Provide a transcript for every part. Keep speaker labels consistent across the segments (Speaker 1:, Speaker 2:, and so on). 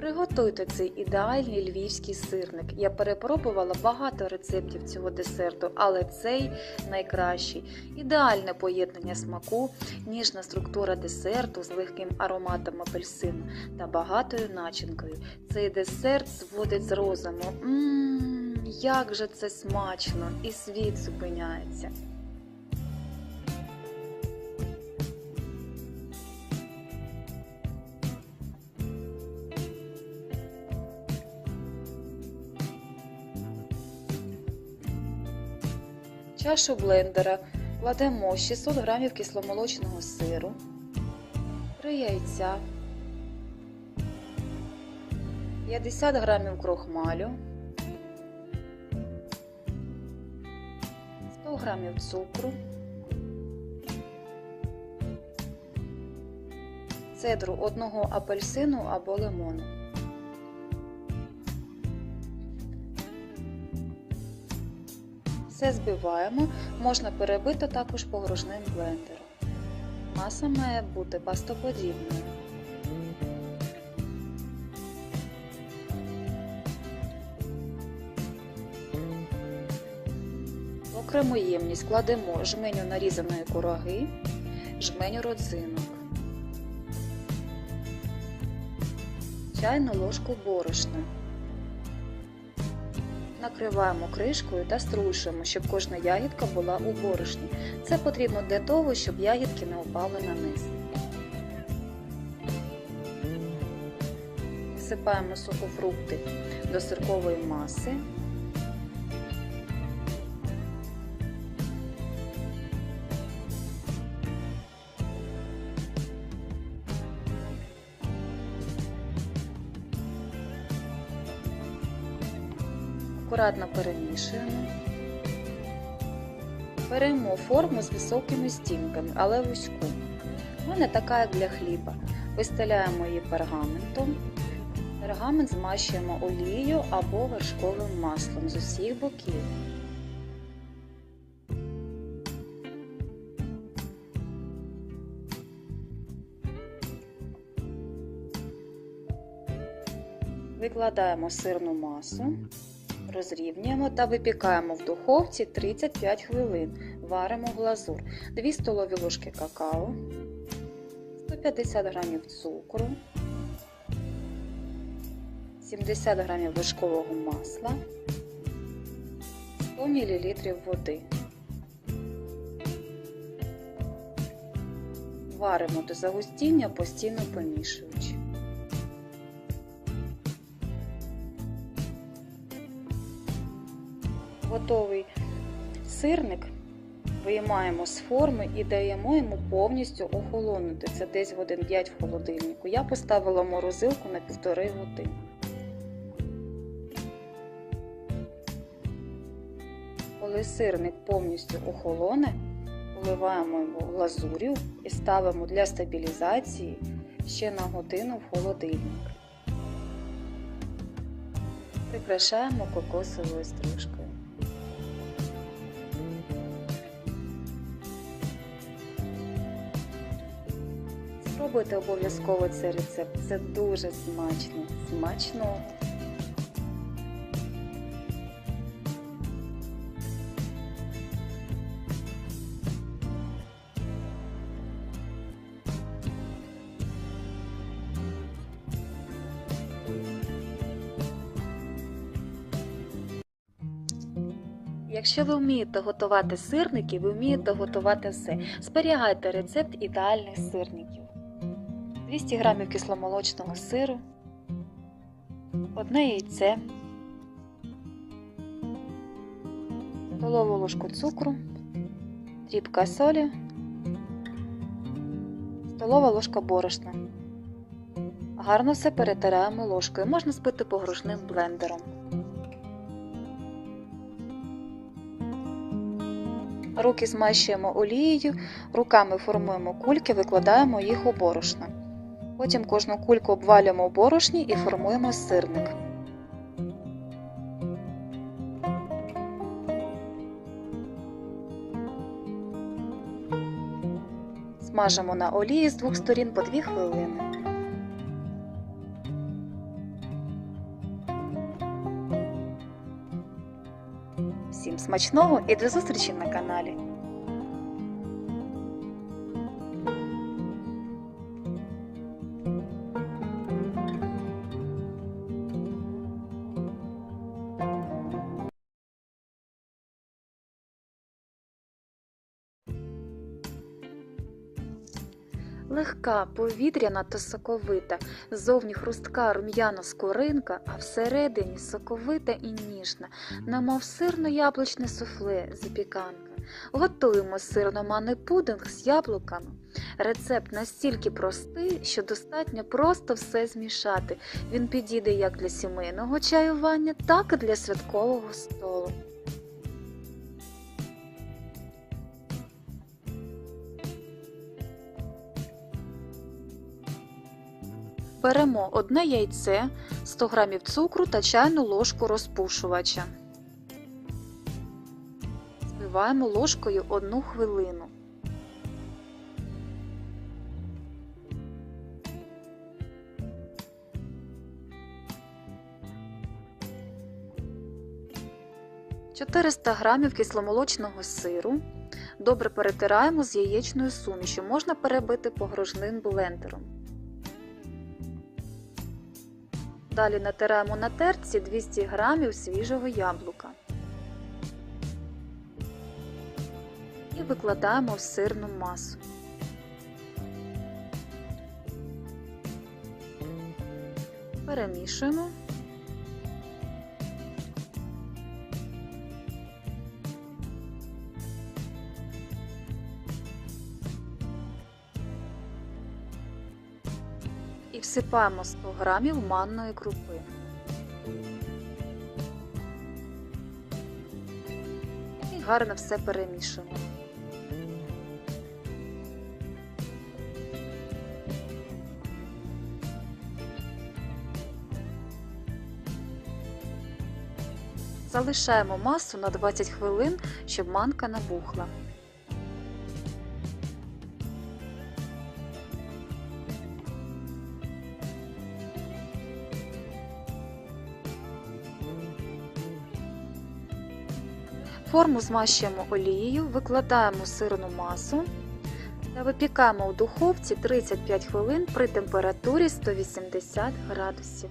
Speaker 1: Приготуйте цей ідеальний львівський сирник. Я перепробувала багато рецептів цього десерту, але цей найкращий. Ідеальне поєднання смаку, ніжна структура десерту з легким ароматом апельсину та багатою начинкою. Цей десерт зводить з розуму. Ммм, як же це смачно! І світ зупиняється. Чашу блендера. Кладемо 600 г кисломолочного сиру, 3 яйця, 50 г крохмалю, 100 г цукру, цедру одного апельсину або лимону. Все збиваємо, можна перебити також погружним блендером. Маса має бути пастоподібною. В окрему ємність кладемо жменю нарізаної кураги, жменю родзинок, чайну ложку борошна. Накриваємо кришкою та струшуємо, щоб кожна ягідка була у борошні. Це потрібно для того, щоб ягідки не упали на низ. Всипаємо сухофрукти до сиркової маси. Акуратно перемішуємо. Беремо форму з високими стінками, але вузьку. Мене така, як для хліба. Вистеляємо її пергаментом. Пергамент змащуємо олією або вершковим маслом з усіх боків. Викладаємо сирну масу. Розрівнюємо та випікаємо в духовці 35 хвилин. Варимо глазур, 2 столові ложки какао, 150 г цукру, 70 г вершкового масла, 100 мл води. Варимо до загустіння, постійно помішуючи. Готовий сирник виймаємо з форми і даємо йому повністю охолонути. Це десь годин 5 в холодильнику. Я поставила морозилку на півтори години. Коли сирник повністю охолоне, поливаємо його глазур'ю і ставимо для стабілізації ще на годину в холодильник. Прикрашаємо кокосовою стружкою. Спробуйте обов'язково цей рецепт. Це дуже смачно. Смачно! Якщо ви вмієте готувати сирники, ви вмієте готувати все. Зберігайте рецепт ідеальних сирників. 200 г кисломолочного сиру, одне яйце, столову ложку цукру, дрібка солі, столова ложка борошна. Гарно все перетираємо ложкою. Можна збити погружним блендером. Руки змащуємо олією, руками формуємо кульки, викладаємо їх у борошно. Потім кожну кульку обвалюємо в борошні і формуємо сирник. Смажимо на олії з двох сторін по 2 хвилини. Всім смачного і до зустрічі на каналі! Легка, повітряна та соковита, зовні хрустка рум'яна скоринка, а всередині соковита і ніжна, немов сирно-яблучне суфле запіканка. Готуємо сирно-манний пудинг з яблуками. Рецепт настільки простий, що достатньо просто все змішати. Він підійде як для сімейного чаювання, так і для святкового столу. Беремо одне яйце, 100 г цукру та чайну ложку розпушувача. Збиваємо ложкою 1 хвилину. «400 г кисломолочного сиру. Добре перетираємо з яєчною сумішю. Можна перебити погружним блендером. Далі натираємо на терці 200 г свіжого яблука і викладаємо в сирну масу. Перемішуємо. Всипаємо 100 г манної крупи. І гарно все перемішуємо. Залишаємо масу на 20 хвилин, щоб манка набухла. Форму змащуємо олією, викладаємо сирну масу та випікаємо у духовці 35 хвилин при температурі 180 градусів.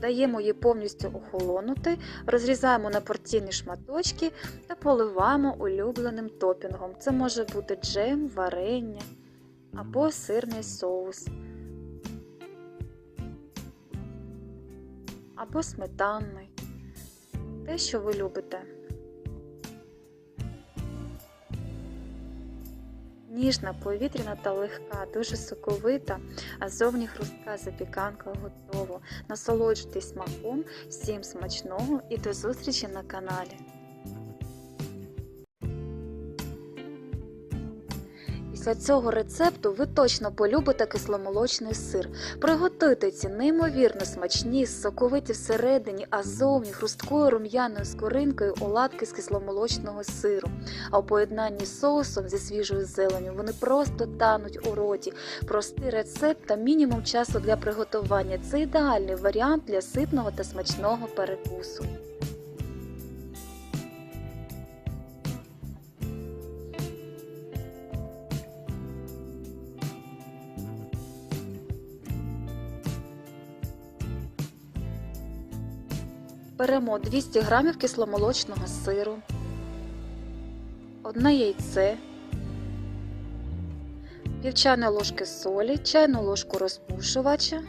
Speaker 1: Даємо її повністю охолонути, розрізаємо на порційні шматочки та поливаємо улюбленим топінгом. Це може бути джем, варення або сирний соус, або сметанний те, що ви любите. Ніжна, повітряна та легка, дуже соковита, а зовні хрустка запіканка готова. Насолоджуйтесь смаком, всім смачного і до зустрічі на каналі. Після цього рецепту ви точно полюбите кисломолочний сир. Приготуйте ці неймовірно смачні, соковиті всередині, а зовні хрусткою рум'яною скоринкою оладки з кисломолочного сиру. А у поєднанні з соусом зі свіжою зеленю вони просто тануть у роті. Простий рецепт та мінімум часу для приготування це ідеальний варіант для ситного та смачного перекусу. Беремо 200 г кисломолочного сиру, одне яйце, пів ложки солі, чайну ложку розпушувача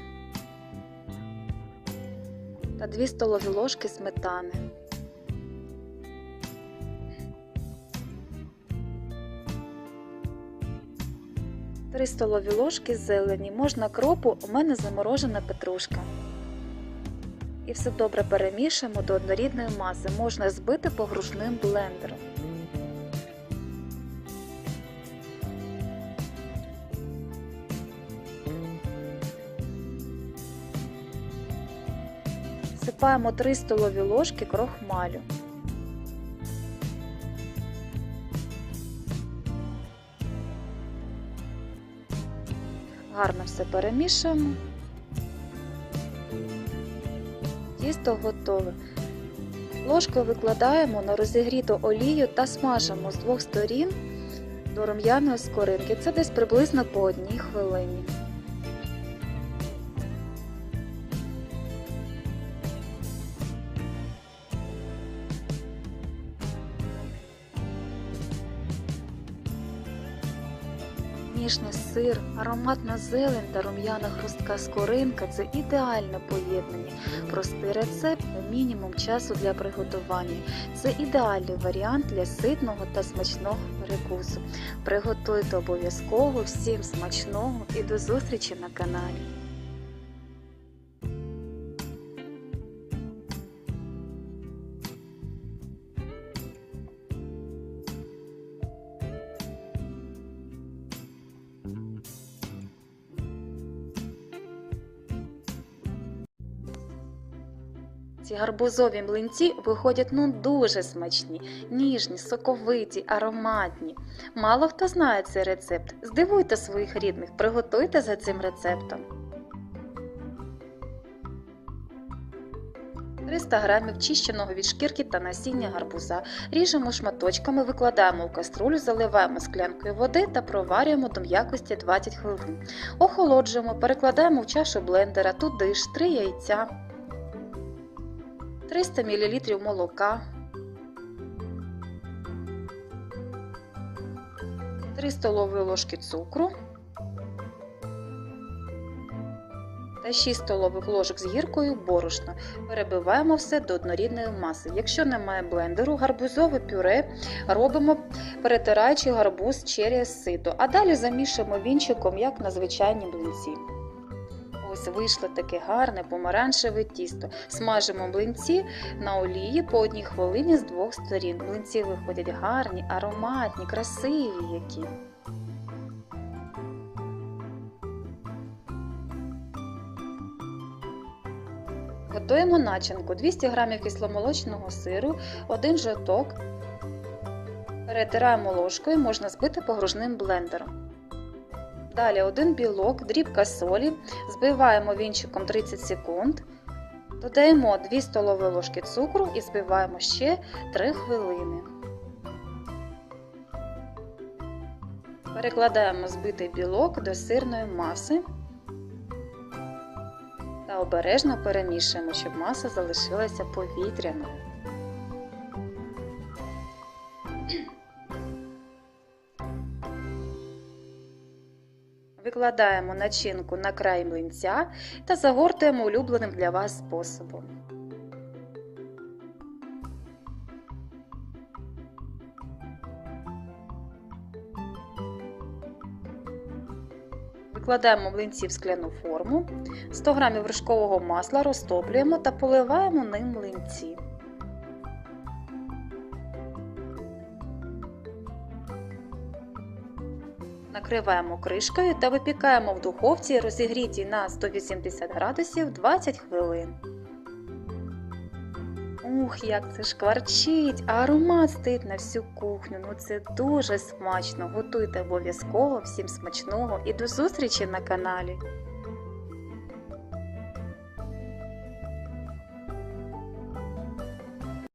Speaker 1: та 2 столові ложки сметани. Три столові ложки зелені, можна кропу, у мене заморожена петрушка. І все добре перемішуємо до однорідної маси. Можна збити погружним блендером. Всипаємо 3 столові ложки крохмалю. Гарно все перемішуємо. Тісто готове. Ложкою викладаємо на розігріту олію та смажимо з двох сторін до рум'яної скоринки. Це десь приблизно по одній хвилині. Ніжний сир, ароматна зелень та рум'яна хрустка скоринка це ідеальне поєднання. Простий рецепт на мінімум часу для приготування. Це ідеальний варіант для ситного та смачного перекусу. Приготуйте обов'язково всім смачного і до зустрічі на каналі. Ці гарбузові млинці виходять ну дуже смачні, ніжні, соковиті, ароматні. Мало хто знає цей рецепт. Здивуйте своїх рідних, приготуйте за цим рецептом. 300 г чищеного від шкірки та насіння гарбуза. Ріжемо шматочками, викладаємо в каструлю, заливаємо склянкою води та проварюємо до м'якості 20 хвилин. Охолоджуємо, перекладаємо в чашу блендера, туди ж 3 яйця. 300 мл молока, 3 столові ложки цукру та 6 столових ложок з гіркою борошна. Перебиваємо все до однорідної маси. Якщо немає блендеру, гарбузове пюре робимо, перетираючи гарбуз через сито, а далі замішуємо вінчиком, як на звичайні блинці. Ось вийшло таке гарне помаранчеве тісто. Смажимо млинці на олії по одній хвилині з двох сторін. Млинці виходять гарні, ароматні, красиві які. Готуємо начинку 200 г кисломолочного сиру, 1 жовток. Перетираємо ложкою, можна збити погружним блендером. Далі один білок, дрібка солі, збиваємо вінчиком 30 секунд. Додаємо 2 столові ложки цукру і збиваємо ще 3 хвилини. Перекладаємо збитий білок до сирної маси та обережно перемішуємо, щоб маса залишилася повітряною. Викладаємо начинку на край млинця та загортуємо улюбленим для вас способом. Викладаємо млинці в скляну форму, 100 г вершкового масла розтоплюємо та поливаємо ним млинці. Накриваємо кришкою та випікаємо в духовці розігріті на 180 градусів 20 хвилин. Ух, як це шкварчить, а аромат стоїть на всю кухню. Ну це дуже смачно. Готуйте обов'язково, всім смачного і до зустрічі на каналі!